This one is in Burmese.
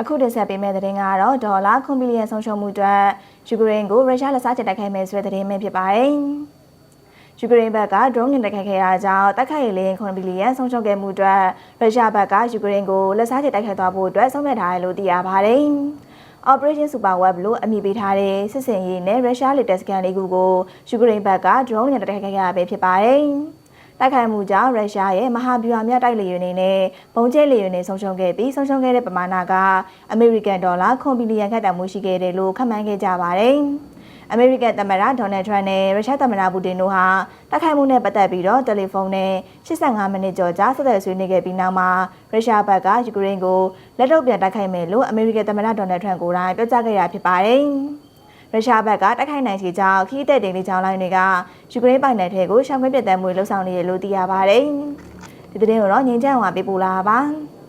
အခုတင်ဆက်ပေးမယ့်သတင်းကတော့ဒေါ်လာ1ဘီလီယံဆုံးရှုံးမှုအတွက်ယူကရိန်းကိုရုရှားလက်စားချတိုက်ခိုက်မယ်ဆိုတဲ့သတင်းပဲဖြစ်ပါတယ်။ယူကရိန်းဘက်က drone နဲ့တိုက်ခိုက်ခဲ့တာကြောင့်တိုက်ခိုက်ရေးလင်း1ဘီလီယံဆုံးရှုံးခဲ့မှုအတွက်ရုရှားဘက်ကယူကရိန်းကိုလက်စားချတိုက်ခိုက်သွားဖို့အတွက်ဆုံးဖြတ်ထားတယ်လို့သိရပါတယ်။ Operation Super Web လို့အမည်ပေးထားတဲ့စစ်စင်ရေးနဲ့ရုရှားလက်တက်စကန်လေးခုကိုယူကရိန်းဘက်က drone နဲ့တိုက်ခိုက်ခဲ့ရပဲဖြစ်ပါတယ်။ တိုက်ခိုက်မှုကြောင့်ရုရှားရဲ့မဟာဗျူဟာမြတိုက်လေယာဉ်တွေနဲ့ဘုံကျဲလေယာဉ်တွေဆုံးရှုံးခဲ့ပြီးဆုံးရှုံးခဲ့တဲ့ပမာဏကအမေရိကန်ဒေါ်လာ1ဘီလီယံခန့်တန်မှုရှိခဲ့တယ်လို့ခန့်မှန်းခဲ့ကြပါတယ်။အမေရိကန်သမ္မတဒေါ်နယ်ထရန့်နဲ့ရုရှားသမ္မတပူတင်တို့ဟာတိုက်ခိုက်မှုနဲ့ပတ်သက်ပြီးတော့တယ်လီဖုန်းနဲ့85မိနစ်ကျော်ကြာဆက်သွယ်ဆွေးနွေးခဲ့ပြီးနောက်မှာရုရှားဘက်ကယူကရိန်းကိုလက်တော့ပြန်တိုက်ခိုက်မယ်လို့အမေရိကန်သမ္မတဒေါ်နယ်ထရန့်ကိုယ်တိုင်ပြောကြားခဲ့တာဖြစ်ပါတယ်။ ရုရှားဘက်ကတိုက်ခိုက်နိုင်ခြေကြောင့်ခီးတဲ့တင်လေးချောင်းလိုင်းတွေကယူကရိန်းပိုင်နယ်ထဲကိုရှောင်ခွင့်ပြတ်တမ်းမှုလှုပ်ဆောင်နေရလို့သိရပါတယ်။ဒီသတင်းကိုတော့ငင်းကြအောင်ပေးပို့လာပါ။